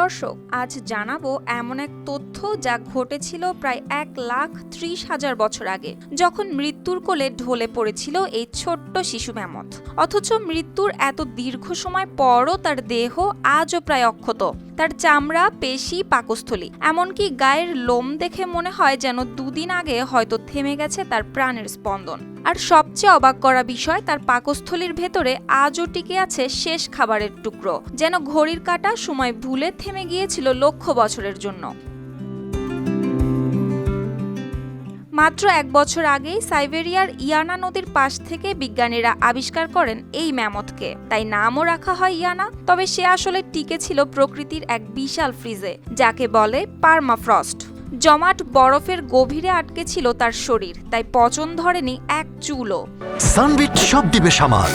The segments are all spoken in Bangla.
দর্শক, আজ জানাব এমন এক তথ্য যা ঘটেছিল প্রায় এক লাখ ত্রিশ হাজার বছর আগে, যখন মৃত্যুর কোলে ঢলে পড়েছিল এই ছোট্ট শিশু ম্যামথ অথচ মৃত্যুর এত দীর্ঘ সময় পরও তার দেহ আজও প্রায় অক্ষত। তার চামড়া, পেশি, পাকস্থলী, এমনকি গায়ের লোম দেখে মনে হয় যেন দুদিন আগে হয়তো থেমে গেছে তার প্রাণের স্পন্দন। আর সবচেয়ে অবাক করা বিষয়, তার পাকস্থলীর ভেতরে আজও টিকে আছে শেষ খাবারের টুকরো, যেন ঘড়ির কাটা সময় ভুলে থেমে গিয়েছিল লক্ষ বছরের জন্য। মাত্র এক বছর আগেই সাইবেরিয়ার ইয়ানা নদীর পাশ থেকে বিজ্ঞানীরা আবিষ্কার করেন এই ম্যামথকে। তাই নামও রাখা হয় ইয়ানা, তবে সে আসলে টিকে ছিল প্রকৃতির এক বিশাল ফ্রিজে, যাকে বলে পার্মাফ্রস্ট। জমাট বরফের গভীরে আটকে ছিল তার শরীর, তাই পচন ধরেনি এক চুলও। সানবিট সব দিবে সামাল।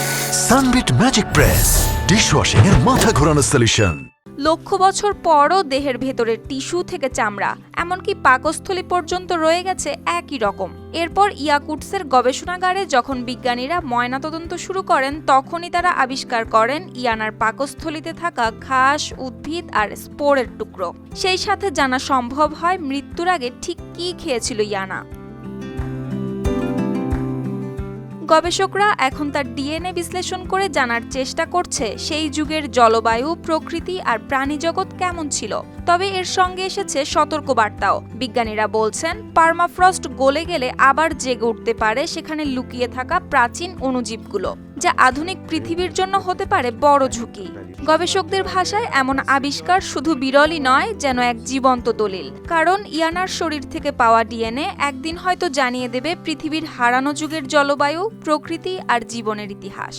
সানবিট ম্যাজিক প্রেস ডিশওয়াশিং এর মাথা ঘোরানো সলিউশন লক্ষ বছর পরও দেহের ভেতরের টিস্যু থেকে চামড়া, এমনকি পাকস্থলী পর্যন্ত রয়ে গেছে একই রকম। এরপর ইয়াকুটসের গবেষণাগারে যখন বিজ্ঞানীরা ময়নাতদন্ত শুরু করেন, তখনই তারা আবিষ্কার করেন ইয়ানার পাকস্থলীতে থাকা ঘাস, উদ্ভিদ আর স্পোরের টুকরো। সেই সাথে জানা সম্ভব হয় মৃত্যুর আগে ঠিক কী খেয়েছিল ইয়ানা। গবেষকরা এখন তার ডিএনএ বিশ্লেষণ করে জানার চেষ্টা করছে সেই যুগের জলবায়ু, প্রকৃতি আর প্রাণীজগৎ কেমন ছিল। তবে এর সঙ্গে এসেছে সতর্কবার্তাও। বিজ্ঞানীরা বলছেন, পার্মাফ্রস্ট গলে গেলে আবার জেগে উঠতে পারে সেখানে লুকিয়ে থাকা প্রাচীন অণুজীবগুলো। যা আধুনিক পৃথিবীর জন্য হতে পারে বড় ঝুঁকি। গবেষকদের ভাষায় এমন আবিষ্কার শুধু বিরলই নয়, যেন এক জীবন্ত দলিল। কারণ ইয়ানার শরীর থেকে পাওয়া ডিএনএ একদিন হয়তো জানিয়ে দেবে পৃথিবীর হারানো যুগের জলবায়ু, প্রকৃতি আর জীবনের ইতিহাস।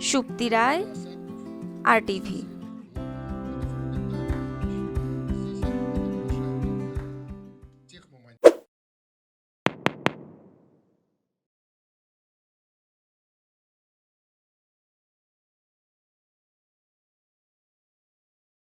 সুপ্তি রায়, আর টিভি।